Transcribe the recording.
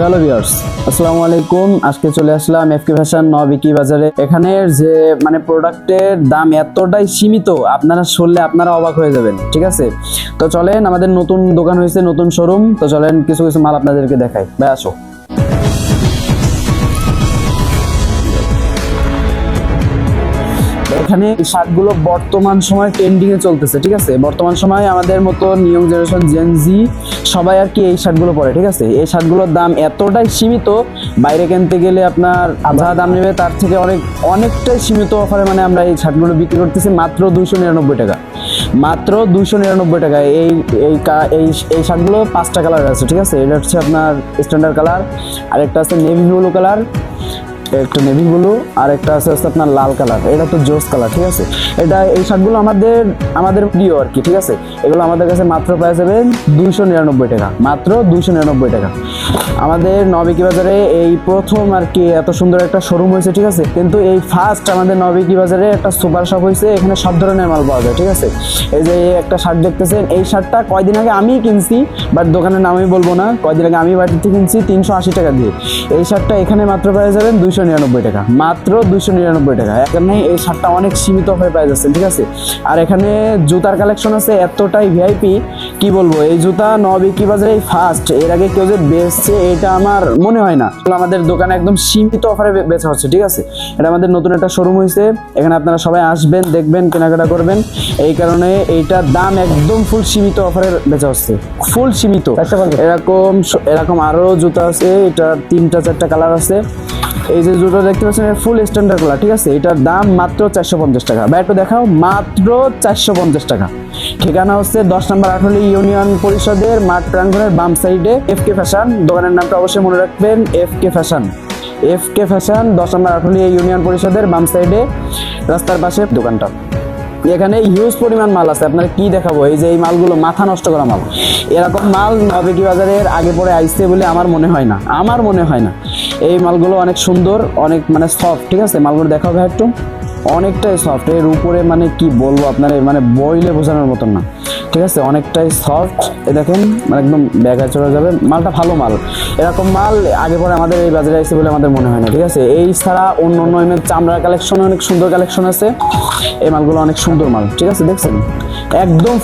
Hello viewers আসসালামু আলাইকুম আজকে চলে আসলাম এফকে ফ্যাশন নবিকি বাজারে। এখানে যে মানে প্রোডাক্টের দাম এতটাই সীমিত, আপনারা শুনলে আপনারা অবাক হয়ে যাবেন, ঠিক আছে? তো চলেন, আমাদের নতুন দোকান হয়েছে, নতুন শোরুম তো চলেন, কিছু কিছু মাল আপনাদেরকে দেখাই। ভাই, আসো। এখানে শার্টগুলো বর্তমান সময় ট্রেন্ডিং এ চলতেছে, ঠিক আছে? বর্তমান সময় আমাদের মতো নিউ জেনারেশন জেনজি সবাই আর কি এই শার্টগুলো পরে, ঠিক আছে? এই শার্টগুলোর দাম এতটাই সীমিত, বাইরে কিনতে গেলে আপনার যা দাম নেবে তার থেকে অনেক, অনেকটাই সীমিত অফারে মানে আমরা এই শার্টগুলো বিক্রি করতেছি মাত্র দুইশো নিরানব্বই টাকা। মাত্র দুইশো নিরানব্বই টাকা। এই এই এই শার্টগুলো পাঁচটা কালার আছে, ঠিক আছে? এটা হচ্ছে আপনার স্ট্যান্ডার্ড কালার আরেকটা আছে নেভি ব্লু কালার একটা নেভি ব্লু আর একটা আছে হচ্ছে আপনার লাল কালার এটা তো জোস কালার ঠিক আছে? এটা এই শার্টগুলো আমাদের আমাদের প্রিয় আর কি, ঠিক আছে? এগুলো আমাদের কাছে মাত্র পাওয়া যাবে দুইশো নিরানব্বই টাকা, মাত্র দুইশো নিরানব্বই টাকা। আমাদের নবিকি বাজারে এই প্রথম আর কি এত সুন্দর একটা শোরুম হয়েছে, ঠিক আছে? কিন্তু এই ফার্স্ট আমাদের নবিকি বাজারে একটা সুপার শপ হয়েছে, এখানে সব ধরনের মাল পাওয়া যায়, ঠিক আছে? এই যে একটা শার্ট দেখতেছেন, এই শার্টটা কয়দিন আগে আমি কিনছি বাট দোকানের নাম আমি বলব না, কয়দিন আগে আমি বাড়িতে কিনছি তিনশো আশি টাকা দিয়ে। এই শার্টটা এখানে মাত্র পেয়ে যাবেন দুইশো নিরানব্বই টাকা, মাত্র দুইশো নিরানব্বই টাকা। এখানে এই শার্টটা অনেক সীমিত হয়ে পেয়ে যাচ্ছেন ঠিক আছে? আর এখানে জুতার কালেকশন আছে, এতটাই ভিআইপি কি বলব? এই জুতা নবিকি বাজারে ফার্স্ট এর আগে কেউ যে বেচছে এটা আমার মনে হয় না। আমাদের দোকানে একদম সীমিত অফারে বেচা হচ্ছে ঠিক আছে? এটা আমাদের নতুন একটা শোরুম হয়েছে এখানে আপনারা সবাই আসবেন দেখবেন কেনাকাটা করবেন। এই কারণে এইটার দাম একদম ফুল সীমিত অফারে বেচা হচ্ছে। ফুল সীমিত। এরকম এরকম আরও জুতা আছে এটার তিনটা চারটা কালার আছে। এই যে জুতো দেখতে পাচ্ছেন ফুল স্ট্যান্ডার্ড কালার ঠিক আছে? এটার দাম মাত্র চারশো পঞ্চাশ টাকা। বা একটু দেখাও মাত্র চারশো পঞ্চাশ টাকা। ঠিকানা হচ্ছে দশ নম্বর আঠলি ইউনিয়ন পরিষদের মাঠ প্রাঙ্গণের বাম সাইডে এফ কে ফ্যাশন। দোকানের নামটা অবশ্যই মনে রাখবেন F K fashion. F K fashion, দশ নম্বর আঠলি ইউনিয়ন পরিষদের বাম সাইডে রাস্তার পাশে দোকানটা। এখানে হিউজ পরিমাণ মাল আছে আপনার কি দেখাবো? এই যে এই মালগুলো মাথা নষ্ট করা মাল। এরকম মাল নবেকি বাজারের আগে পরে আইসছে বলে আমার মনে হয় না, আমার মনে হয় না। এই মালগুলো অনেক সুন্দর, অনেক মানে সফট ঠিক আছে? মালগুলো ভাই একটু। অনেকটাই সফট এর উপরে মানে কি বলব আপনার মানে বইলে বোঝানোর মতন না। ঠিক আছে? অনেকটাই সফট এ দেখেন মানে একদম ব্যাগা চলে যাবে। মালটা ভালো মাল। এরকম মাল আগে পরে আমাদের এই বাজারে আসছে বলে আমাদের মনে হয় না, ঠিক আছে? এই ছাড়া অন্য অন্য এমএর চামড়ার কালেকশন অনেক সুন্দর কালেকশন আছে। এই মালগুলো অনেক সুন্দর মাল, ঠিক আছে? দেখছেন? একদম